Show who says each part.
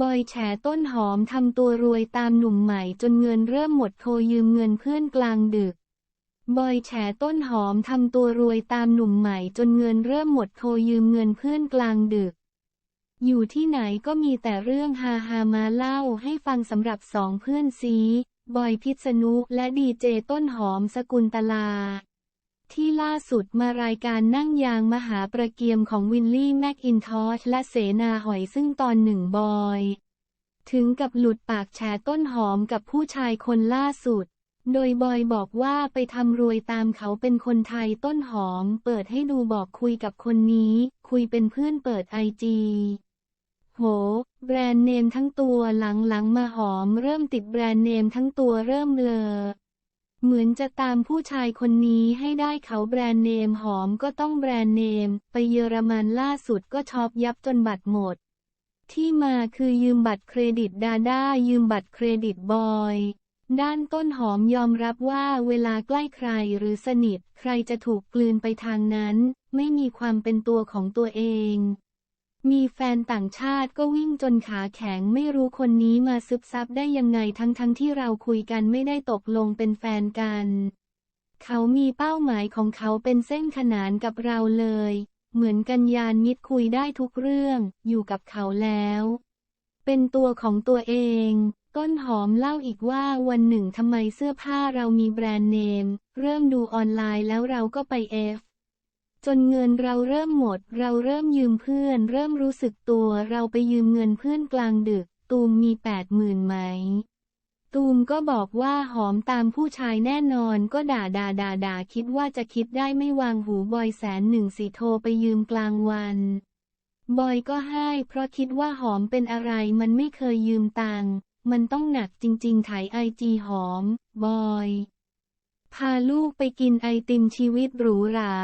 Speaker 1: บอยแฉต้นหอมทำตัวรวยตามหนุ่มใหม่จนเงินเริ่มหมดโทรยืมเงินเพื่อนกลางดึก บอยแฉต้นหอมทำตัวรวยตามหนุ่มใหม่จนเงินเริ่มหมดโทรยืมเงินเพื่อนกลางดึก อยู่ที่ไหนก็มีแต่เรื่องฮาฮามาเล่าให้ฟังสำหรับสองเพื่อนซี บอยพิษณุและดีเจต้นหอมสกุลตลา ที่ล่าสุดมารายการนั่งยางมหาประเกียมของวินลี่แมคอินทอชและเสนาหอยซึ่งตอนหนึ่งบอย ถึงกับหลุดปากแฉต้นหอมกับผู้ชายคนล่าสุด โดยบอยบอกว่าไปทำรวยตามเขาเป็นคนไทยต้นหอม เปิดให้ดูบอกคุยกับคนนี้ คุยเป็นเพื่อนเปิดไอจีโห แบรนด์เนมทั้งตัวหลังๆมาหอมเริ่มติดแบรนด์เนมทั้งตัวเริ่มเลอ เหมือนจะตามผู้ชายคนนี้ให้ได้เขาแบรนด์เนมหอมก็ต้องแบรนด์เนม ไปเยอรมันล่าสุดก็ช็อปยับจนบัตรหมด ที่มาคือยืมบัตรเครดิตดาด้ายืมบัตรเครดิตบอยด้านต้นหอมยอมรับว่าเวลาใกล้ใครหรือสนิท ใครจะถูกกลืนไปทางนั้น ไม่มีความเป็นตัวของตัวเอง มีแฟนต่างชาติก็วิ่งจนขาแข็งไม่รู้คนนี้มาซึบซับได้ยังไงทั้งทั้งที่เราคุยกันไม่ได้ตกลงเป็นแฟนกัน เขามีเป้าหมายของเขาเป็นเส้นขนานกับเราเลย เหมือนกันยานมิตรคุยได้ทุกเรื่อง อยู่กับเขาแล้ว เป็นตัวของตัวเอง ต้นหอมเล่าอีกว่าวันหนึ่งทำไมเสื้อผ้าเรามีแบรนด์เนม เริ่มดูออนไลน์แล้วเราก็ไปเอฟ จนเงินเราเริ่มหมด เราเริ่มยืมเพื่อน เริ่มรู้สึกตัว เราไปยืมเงินเพื่อนกลางดึก ตูมมีแปดหมื่นไหม ตูมก็บอกว่าหอมตามผู้ชายแน่นอนก็ด่าด่าด่าด่าคิดว่าจะคิดได้ไม่วางหูบอยแสนหนึ่งสิโทรไปยืมกลางวัน บอยก็ให้เพราะคิดว่าหอมเป็นอะไรมันไม่เคยยืมตังค์มันต้องหนักจริงๆถ่ายไอจีหอม บอย พาลูกไปกินไอติมชีวิตหรูหรา